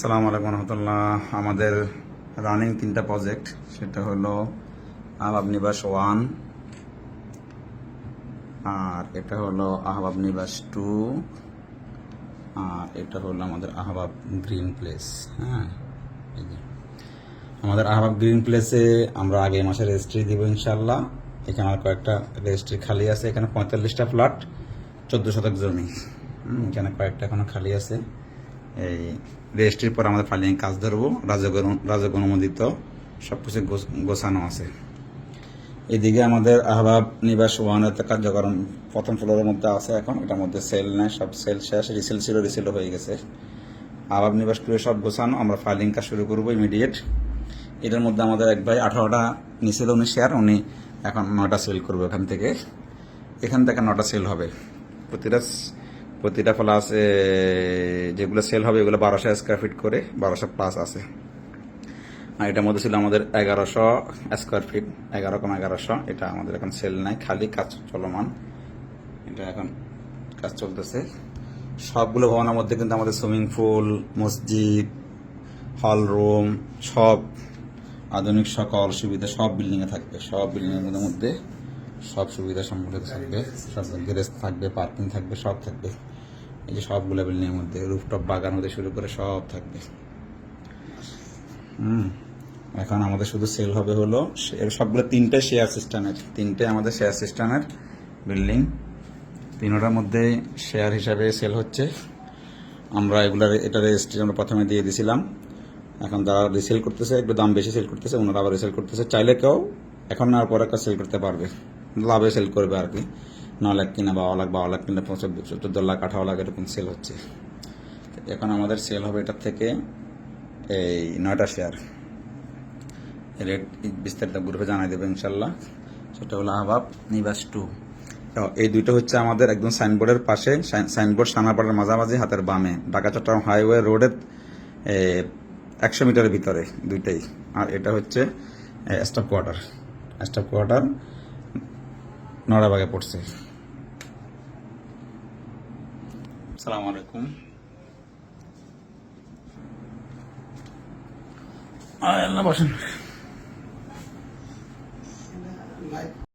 সালাম আলাইকুম রহমতুল্লাহ। আমাদের রানিং তিনটা প্রজেক্ট সেটা হলো আহবাব নিবাস ওয়ান আর এটা হলো আহবাব নিবাস টু আর এটা হলো আমাদের আহবাব গ্রিন প্লেস হ্যাঁ? আমাদের আহবাব গ্রিন প্লেসে আমরা আগে মাসে রেজিস্ট্রি দিব ইনশাল্লাহ এখানে আর কয়েকটা রেজিস্ট্রি খালি আছে। এখানে পঁয়তাল্লিশটা ফ্ল্যাট চোদ্দ শতক জমি। এখানে কয়েকটা এখনও খালি আছে। এই রেজিস্ট্রির পর আমাদের ফাইলিং কাজ ধরবো রাজক রাজক অনুমোদিত সব কিছু গোছানো আছে। এদিকে আমাদের আহবাব নিবাস ওয়ানের কার্যক্রম, প্রথম ফ্লোরের মধ্যে আছে এখন, এটার মধ্যে সেল নেই, সব সেল শেষ, রিসেল ছিল, রিসেলও হয়ে গেছে। আহবাব নিবাস করে সব গোছানো, আমরা ফাইলিং কাজ শুরু করব ইমিডিয়েট এটার মধ্যে আমাদের এক ভাই আঠারোটা নিচে উনি শেয়ার উনি এখন নটা সেল করব এখান থেকে। এখান থেকে নটা সেল হবে। প্রতিটা প্রতিটা প্লাস যেগুলো সেল হবে, এগুলো বারোশো স্কোয়ার ফিট করে বারোশো প্লাস আছে। আর এটার মধ্যে ছিল আমাদের এগারোশো স্কোয়ার ফিট এগারো কম এগারোশো। এটা আমাদের এখন সেল নাই, খালি কাজ চলমান। এটা এখন কাজ চলতেছে। সবগুলো ভবনের মধ্যে কিন্তু আমাদের সুইমিং পুল, মসজিদ, হল রুম, সব আধুনিক সকল সুবিধা সব বিল্ডিংয়ে থাকবে, সব বিল্ডিংয়ের মধ্যে। সব সুবিধা সম্বলিত থাকবে, সব গ্যারেজ থাকবে পার্কিং থাকবে, সব থাকবে। এই যে সবগুলো বিল্ডিংয়ের মধ্যে রুফটপ বাগান হতে শুরু করে সব থাকবে। হুম, এখন আমাদের শুধু সেল হবে হলো এর সবগুলো তিনটে শেয়ার সিস্টেমের তিনটে আমাদের শেয়ার সিস্টেমের বিল্ডিং তিনোটার মধ্যে শেয়ার হিসাবে সেল হচ্ছে। আমরা এগুলার এটা রেজিস্ট্রি আমরা প্রথমে দিয়ে দিছিলাম। এখন যারা রিসেল করতেছে, একটু দাম বেশি সেল করতেছে, ওনারা আবার রিসেল করতেছে। চাইলে কেউ এখন না পরে সেল করতে পারবে। লাভে সেল করবে আর কি। ন লাখ কিনা, বারো লাখ বারো লাখ কিনা চোদ্দ লাখ, আঠারো লাখ এরকম সেল হচ্ছে। এখন আমাদের সেল হবে এটার থেকে এই নয়টা শেয়ার রেট বিস্তারিত গ্রুপে জানাই দেবে ইনশাল্লাহ। সেটা হলো আহবাব, নিবাস টু। এই দুইটা হচ্ছে আমাদের একদম সাইনবোর্ডের পাশে। সাইন- সাইনবোর্ড সানাপাড়ার মাঝামাঝি হাতের বামে। ঢাকা, চট্টগ্রাম হাইওয়ে রোডের একশো মিটারের ভিতরে দুইটাই। আর এটা হচ্ছে স্টাফ কোয়ার্টার স্টাফ কোয়ার্টার নড়াবাগে পড়ছে। সালাম আলাইকুম। আয় আল্লাহ বসেন।